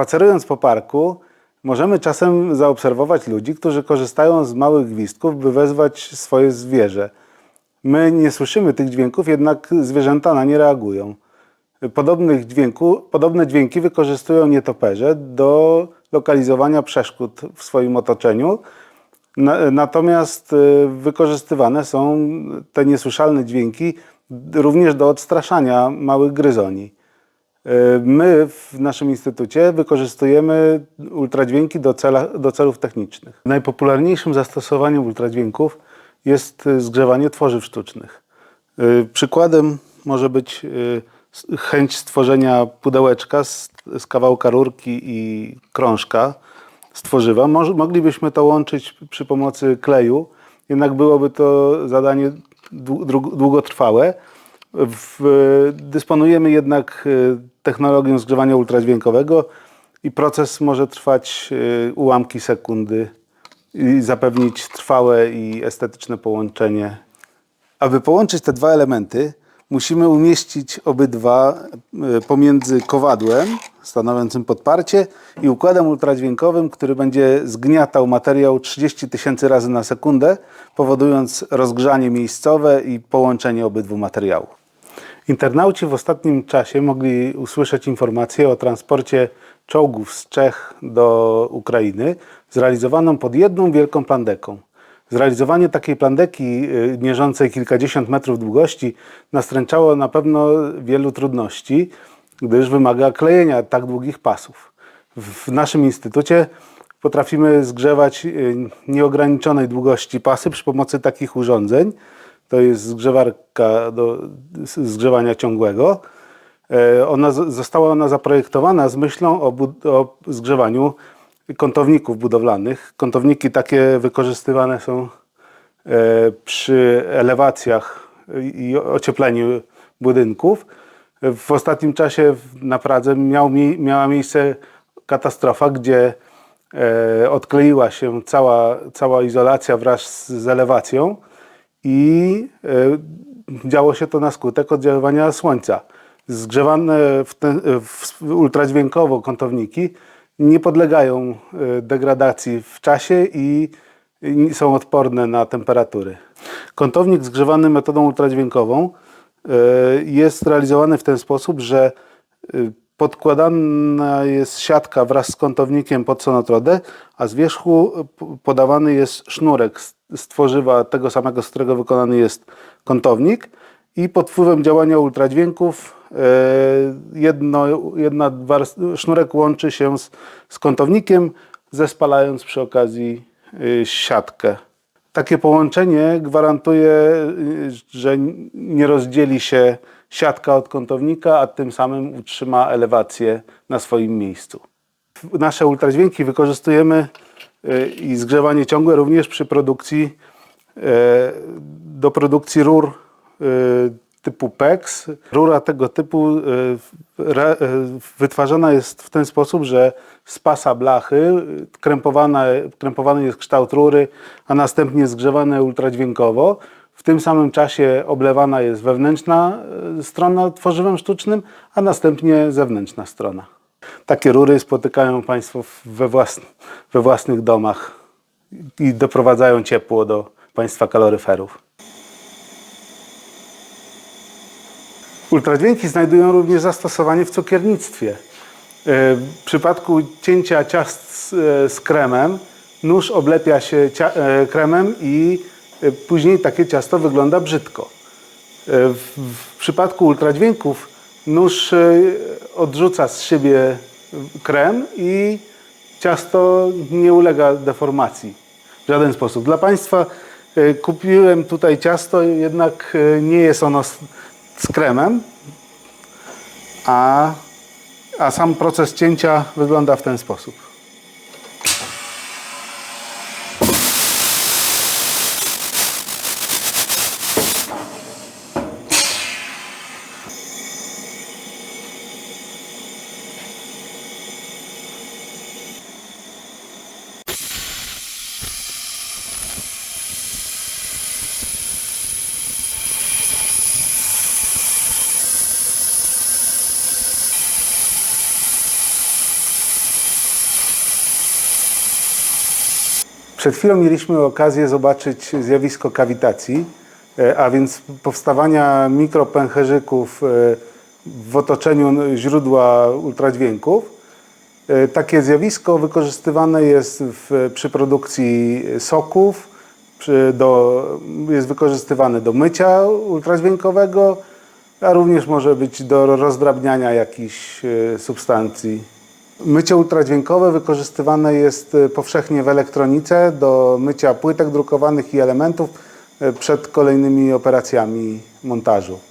Spacerując po parku, możemy czasem zaobserwować ludzi, którzy korzystają z małych gwizdków, by wezwać swoje zwierzę. My nie słyszymy tych dźwięków, jednak zwierzęta na nie reagują. Podobnych dźwięku, podobne dźwięki wykorzystują nietoperze do lokalizowania przeszkód w swoim otoczeniu. Na, natomiast y, wykorzystywane są te niesłyszalne dźwięki również do odstraszania małych gryzoni. Y, My w naszym instytucie wykorzystujemy ultradźwięki do, cela, do celów technicznych. Najpopularniejszym zastosowaniem ultradźwięków jest y, zgrzewanie tworzyw sztucznych. Y, Przykładem może być chęć stworzenia pudełeczka z, z kawałka rurki i krążka z tworzywa. Moglibyśmy to łączyć przy pomocy kleju, jednak byłoby to zadanie dłu- dłu- długotrwałe. W, dysponujemy jednak y, technologią zgrzewania ultradźwiękowego i proces może trwać y, ułamki sekundy i zapewnić trwałe i estetyczne połączenie. Aby połączyć te dwa elementy, musimy umieścić obydwa y, pomiędzy kowadłem stanowiącym podparcie i układem ultradźwiękowym, który będzie zgniatał materiał 30 tysięcy razy na sekundę, powodując rozgrzanie miejscowe i połączenie obydwu materiałów. Internauci w ostatnim czasie mogli usłyszeć informacje o transporcie czołgów z Czech do Ukrainy, zrealizowaną pod jedną wielką plandeką. Zrealizowanie takiej plandeki y, mierzącej kilkadziesiąt metrów długości nastręczało na pewno wielu trudności, gdyż wymaga klejenia tak długich pasów. W naszym instytucie potrafimy zgrzewać y, nieograniczonej długości pasy przy pomocy takich urządzeń. To jest zgrzewarka do zgrzewania ciągłego. E, Ona, została ona zaprojektowana z myślą o, o zgrzewaniu kątowników budowlanych. Kątowniki takie wykorzystywane są e, przy elewacjach i ociepleniu budynków. W ostatnim czasie na Pradze miał, mi- miała miejsce katastrofa, gdzie e, odkleiła się cała, cała izolacja wraz z elewacją i e, działo się to na skutek oddziaływania słońca. Zgrzewane w ten, w, ultradźwiękowo kątowniki nie podlegają e, degradacji w czasie i są odporne na temperatury. Kątownik zgrzewany metodą ultradźwiękową e, jest realizowany w ten sposób, że podkładana jest siatka wraz z kątownikiem pod sonotrodę, a z wierzchu podawany jest sznurek z- tworzywa tego samego, z którego wykonany jest kątownik i pod wpływem działania ultradźwięków e, jedno, jedna sznurek łączy się z, z kątownikiem, zespalając przy okazji y, siatkę. Takie połączenie gwarantuje, y, że nie rozdzieli się siatka od kątownika, a tym samym utrzyma elewację na swoim miejscu. Nasze ultradźwięki wykorzystujemy y, i zgrzewanie ciągłe również przy produkcji e, do produkcji rur e, typu PEX. Rura tego typu e, wytwarzana jest w ten sposób, że z pasa blachy krępowany jest kształt rury, a następnie zgrzewane ultradźwiękowo. W tym samym czasie oblewana jest wewnętrzna e, strona tworzywem sztucznym, a następnie zewnętrzna strona. Takie rury spotykają Państwo we, własn- we własnych domach i doprowadzają ciepło do Państwa kaloryferów. Ultradźwięki znajdują również zastosowanie w cukiernictwie. E, W przypadku cięcia ciast z, e, kremem, nóż oblepia się kremem i później takie ciasto wygląda brzydko. E, W, w przypadku ultradźwięków nóż e, odrzuca z siebie krem i ciasto nie ulega deformacji w żaden sposób. Dla Państwa kupiłem tutaj ciasto, jednak nie jest ono z, z kremem, a, a sam proces cięcia wygląda w ten sposób. Przed chwilą mieliśmy okazję zobaczyć zjawisko kawitacji, e, a więc powstawania mikropęcherzyków e, w otoczeniu źródła ultradźwięków. E, Takie zjawisko wykorzystywane jest w, przy produkcji soków, przy, do, jest wykorzystywane do mycia ultradźwiękowego, a również może być do rozdrabniania jakichś substancji. Mycie ultradźwiękowe wykorzystywane jest e, powszechnie w elektronice do mycia płytek drukowanych i elementów e, przed kolejnymi operacjami montażu.